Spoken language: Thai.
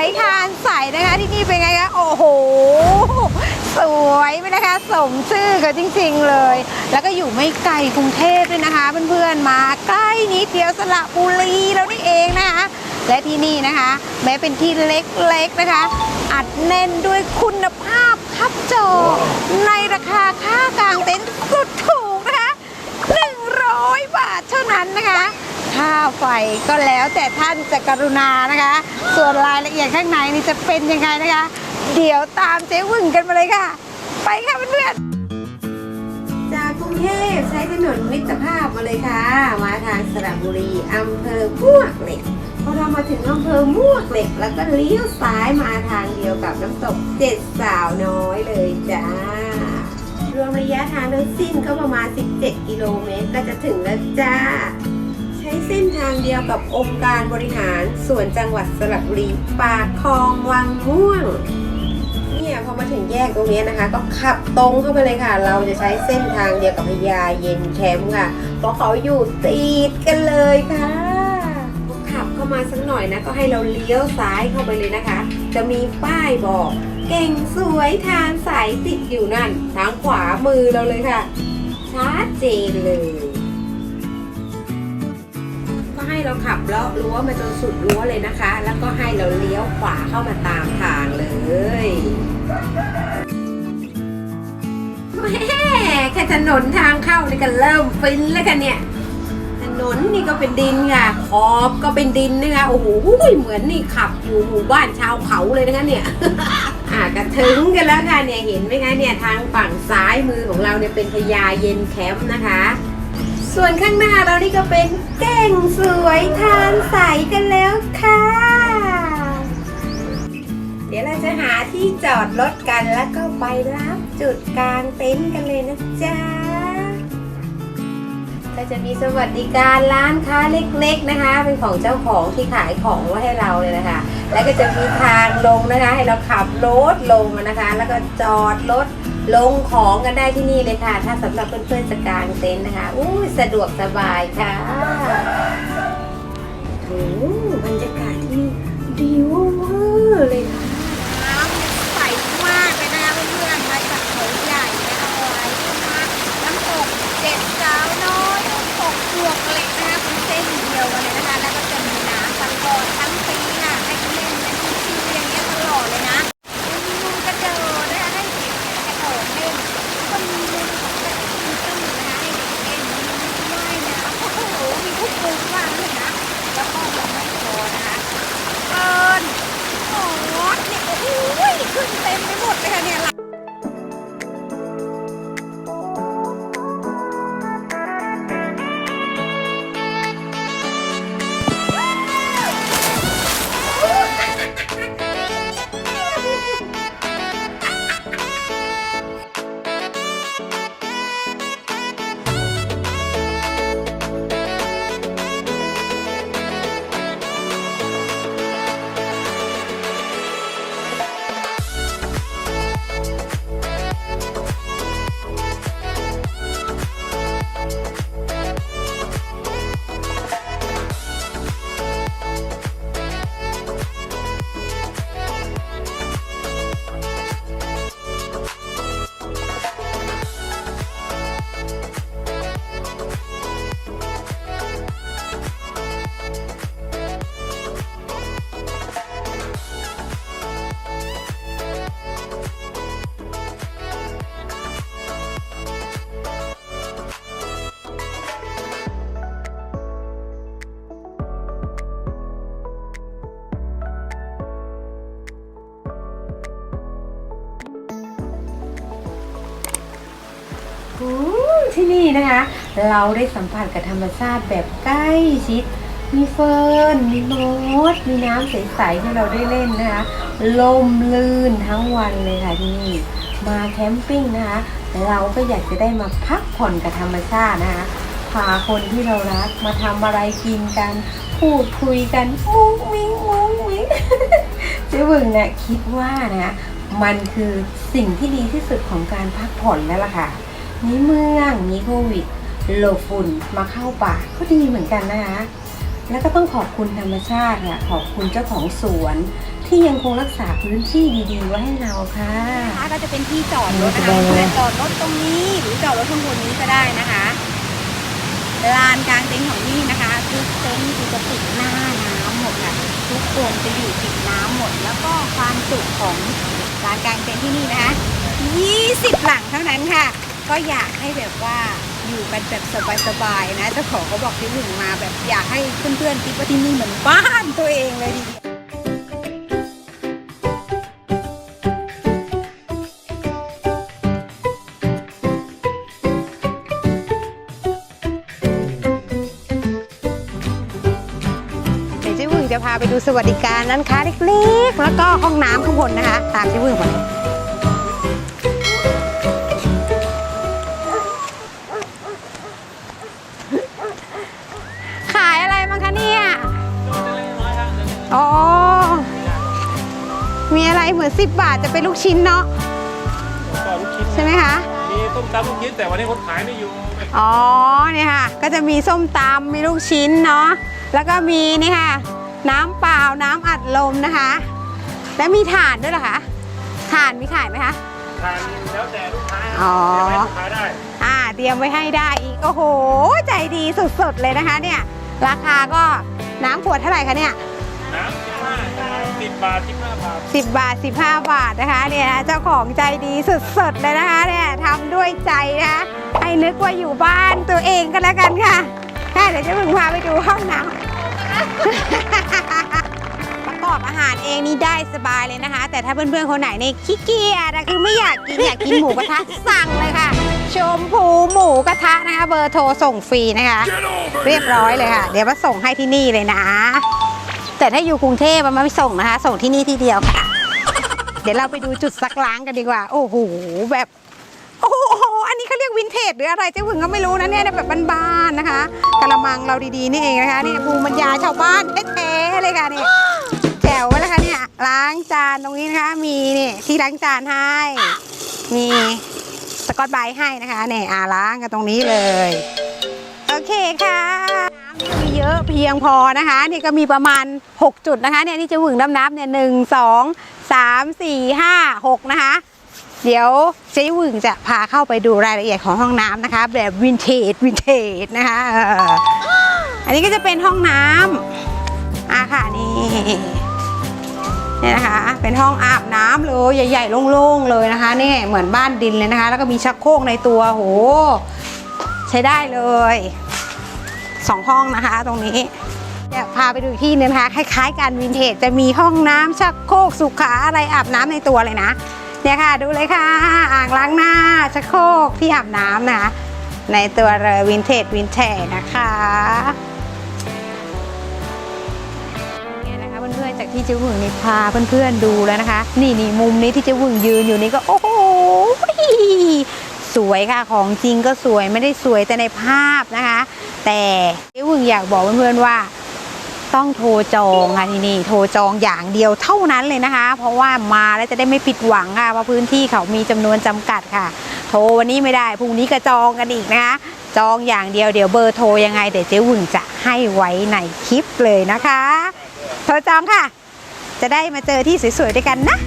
วยทานใสนะคะที่นี่เป็นไงคะโอ้โห สวยไหมนะคะ สมชื่อกันจริง ๆเลย แล้วก็อยู่ไม่ไกลกรุงเทพด้วยนะคะ เพื่อนๆมาใกล้นิดเดียวสระบุรีแล้วนี่เองนะคะ และที่นี่นะคะ แม้เป็นที่เล็กๆนะคะ อัดแน่นด้วยคุณภาพครับจอในราคาค่ากลางเต็นท์สุดถูกนะคะ100 บาทเท่านั้นนะคะ ค่าไฟก็แล้วแต่ท่านจะกรุณานะคะ ส่วนรายละเอียดข้างในนี่จะเป็นยังไงนะคะ เดี๋ยวตามเจ๊วึ่งกันมาเลยค่ะ ไปค่ะเพื่อนๆจากกรุงเทพใช้ถนนมิตรภาพมาเลยค่ะมาทางสระบุรีอำเภอมวกเหล็กพอเรามาถึงอำเภอมวกเหล็ก แล้วก็เลี้ยวซ้ายมาทางเดียวกับน้ำตกเจ็ดสาวน้อยเลยจ้ารวมระยะทางทั้งสิ้นก็ประมาณ 17 กิโลเมตร ก็จะถึงแล้วจ้า ช้เส้นทางเดียวกับองค์การบริหารส่วนจังหวัดสระบุรีปากคลองวังม่วงเนี่ยพอมาถึงแยกตรงนี้นะคะ ก็ขับตรงเข้าไปเลยค่ะ เราจะใช้เส้นทางเดียวกับพญาเย็นแคมป์ค่ะ เพราะเขาอยู่ติดกันเลยค่ะขับเข้ามาสักหน่อยนะ ก็ให้เราเลี้ยวซ้ายเข้าไปเลยนะคะ จะมีป้ายบอก เก่งสวยทานสายติดอยู่นั่น ทางขวามือเราเลยค่ะชัดเจนเลย ก็ให้เราขับเลาะรั้วมาจนสุดรั้วเลยนะคะ แล้วก็ให้เราเลี้ยวขวาเข้ามาตามทางเลยแม่แค่ถนนทางเข้านี่ก็เริ่มฟินแล้วกันเนี่ย ถนนนี่ก็เป็นดินค่ะ ขอบก็เป็นดินนะคะโอ้โหเหมือนนี่ขับอยู่หมู่บ้านชาวเขาเลยนะคะเนี่ยอะก็ถึงกันแล้วค่ะเนี่ยเห็นไหมคะเนี่ยทางฝั่งซ้ายมือของเราเนี่ยเป็นพญาเย็นแคมป์นะคะ ส่วนข้างหน้าเรานี่ก็เป็นเก่งสวยทานใสกันแล้วค่ะ เดี๋ยวเราจะหาที่จอดรถกันแล้วก็ไปรับจุดกลางเต็นท์กันเลยนะจ๊ะก็จะมีสวัสดิการร้านค้าเล็ก ๆนะคะ เป็นของเจ้าของที่ขายของไว้ให้เราเลยนะคะ แล้วก็จะมีทางลงนะคะ ให้เราขับรถลงนะคะ แล้วก็จอดรถ ลงของกันได้ที่นี่เลยค่ะ ถ้าสำหรับเพื่อนๆจะกางเต็นท์นะคะอู้ยสะดวกสบายค่ะโอ้บรรยากาศที่ดีเวอร์เลยค่ะน้ำใสมากเลยนะคะเพื่อนๆมาจากเขาใหญ่นะคะไว้มากน้ำตกเจ็ดสาวน้อยน้ำตกบวกเหล็กนะคะเป็นเส้นเดียวกันเลยนะคะ แล้วก็จะมีน้ำตลอดทั้งปีค่ะให้เล่นกันชิวๆอย่างเงี้ยตลอดเลยนะมีมุมกระโดดนะคะให้เด็กๆกระโดดเล่นก็มีมุมของแบบมีต้นนะคะให้เด็กเล่นมีมุมว่ายน้ำโอ้โหมีทุกมุมมากเลยนะ แล้วก็ยังไม่พอนะคะเอินโอ้โหเนี่ยโอ้โหขึ้น เต็มไปหมดเลยค่ะเนี่ย ที่นี่นะคะ เราได้สัมผัสกับธรรมชาติแบบใกล้ชิด มีเฟิร์น มีมดมีน้ำใสๆให้เราได้เล่นนะคะ ลมลื่นทั้งวันเลยค่ะที่นี่ มาแคมปิ้งนะคะ เราก็อยากจะได้มาพักผ่อนกับธรรมชาตินะคะพาคนที่เรารักมาทำอะไรกินกัน พูดคุยกันมุ้งมิ้งมุ้งมิ้งเจ๊บึงเนี่ยคิดว่านะ มันคือสิ่งที่ดีที่สุดของการพักผ่อนแล้วล่ะค่ะ มีเมืองมีโควิดโลบฝุ่นมาเข้าป่าก็ดีเหมือนกันนะคะ แล้วก็ต้องขอบคุณธรรมชาติค่ะ ขอบคุณเจ้าของสวน ที่ยังคงรักษาพื้นที่ดีๆไว้ให้เราค่ะนะคะก็จะเป็นที่จอดรถนะคะเพื่อนๆจอดรถตรงนี้ หรือจอดรถข้างบนนี้ก็ได้นะคะลานกลางเต็นท์ของนี่นะคะทุกเต็นท์คือจะติดหน้าน้ำหมดค่ะทุกคนจะอยู่ติดน้ำหมด แล้วก็ความสุขของลานกลางเต็นท์ที่นี่นะคะ 20 หลังเท่านั้นค่ะ ก็อยากให้แบบว่าอยู่กันแบบสบายๆนะเจ้าของเขาบอกที่หนึ่งมาแบบอยากให้เพื่อนๆคิดว่าที่นี่เหมือนบ้านตัวเองเลยทีเดียวเดี๋ยวเจ๊วึงจะพาไปดูสวัสดิการร้านค้าเล็กๆ แล้วก็ห้องน้ำข้างบนนะคะ ตามเจ๊วึงมา สิบบาทจะเป็นลูกชิ้นเนาะก็ลูกชิ้นใช่ไหมคะ มีต้มตำลูกชิ้นแต่วันนี้คนขายไม่อยู่อ๋อเนี่ยค่ะ ก็จะมีส้มตำมีลูกชิ้นเนาะแล้วก็มีนี่ค่ะ น้ำเปล่าน้ำอัดลมนะคะ และมีถ่านด้วยเหรอคะถ่านมีขายไหมคะทานแล้วแต่ลูกค้าอ๋อ เดี๋ยวให้ลูกค้าได้อ่าเตรียมไว้ให้ได้อีกโอ้โห ใจดีสุดๆเลยนะคะเนี่ยราคาก็น้ำขวดเท่าไหร่คะเนี่ย น้ำ สิบห้าสิบบาทสิบห้าบาท10บาท 15 บาทนะคะเนี่ยนะเจ้าของใจดีสุดๆเลยนะคะเนี่ยทำด้วยใจนะคะให้นึกว่าอยู่บ้านตัวเองกันแล้วกันค่ะค่ะเดี๋ยวจะพึงพาไปดูห้องน้ำ ประกอบอาหารเองนี่ได้สบายเลยนะคะ แต่ถ้าเพื่อนๆคนไหนเนี่ยขี้เกียจอะคือไม่อยากกินอยากกินหมูกระทะสั่งเลยค่ะ ชมพูหมูกระทะนะคะ เบอร์โทรส่งฟรีนะคะ เรียบร้อยเลยค่ะ เดี๋ยวมาส่งให้ที่นี่เลยนะ แต่ถ้าอยู่กรุงเทพมันไม่ส่งนะคะ ส่งที่นี่ที่เดียวค่ะ เดี๋ยวเราไปดูจุดซักล้างกันดีกว่า โอ้โหแบบโอ้โหอันนี้เขาเรียกวินเทจหรืออะไรเจ๊หึงก็ไม่รู้นะเนี่ยแบบบ้านๆนะคะกระมังเราดีๆนี่เองนะคะนี่ภูมิปัญญาชาวบ้านแท้ๆเลยค่ะนี่แจ๋วไว้แล้วค่ะเนี่ยล้างจานตรงนี้นะคะ มีนี่ที่ล้างจานให้ มีสกอตไบให้นะคะเนี่ยอ่าล้างกันตรงนี้เลย โอเคค่ะ เพียงพอนะคะ นี่ก็มีประมาณ 6 จุดนะคะเนี่ยที่จะหวึงน้ำนับเนี่ยหนึ่งสองสามสี่ห้าหกนะคะ เดี๋ยวเจ๊หวึงจะพาเข้าไปดูรายละเอียดของห้องน้ำนะคะ แบบวินเทจวินเทจนะคะอันนี้ก็จะเป็นห้องน้ำอะค่ะนี่เนี่ยนะคะ เป็นห้องอาบน้ำเลยใหญ่ ๆ โล่งๆเลยนะคะนี่เหมือนบ้านดินเลยนะคะ แล้วก็มีชักโครกในตัวโห ใช้ได้เลย สองห้องนะคะ ตรงนี้เดี๋ยวพาไปดูอีกที่นึงนะคะ คล้ายๆกันวินเทจจะมีห้องน้ำชักโครกสุขาอะไรอาบน้ำในตัวเลยนะเนี่ยค่ะดูเลยค่ะ อ่างล้างหน้าชักโครกที่อาบน้ำนะคะในตัวเลยวินเทจวินเทจนะคะเนี่ยนะคะเพื่อนๆจากที่เจ้าหวึงนี่พาเพื่อนๆดูแล้วนะคะ นี่นี่มุมนี้ที่เจ้าหวึงยืนอยู่นี่ก็โอ้โห สวยค่ะของจริงก็สวยไม่ได้สวยแต่ในภาพนะคะ แต่เจ้าหวึงอยากบอกเพื่อนๆว่า ต้องโทรจองค่ะที่นี่โทรจองอย่างเดียวเท่านั้นเลยนะคะ เพราะว่ามาแล้วจะได้ไม่ผิดหวังค่ะเพราะพื้นที่เขามีจำนวนจำกัดค่ะ โทรวันนี้ไม่ได้พรุ่งนี้ก็จองกันอีกนะคะจองอย่างเดียวเดี๋ยวเบอร์โทรยังไงเดี๋ยวเจ๊วึงจะให้ไว้ในคลิปเลยนะคะ โทรจองค่ะ จะได้มาเจอที่สวยๆด้วยกันนะ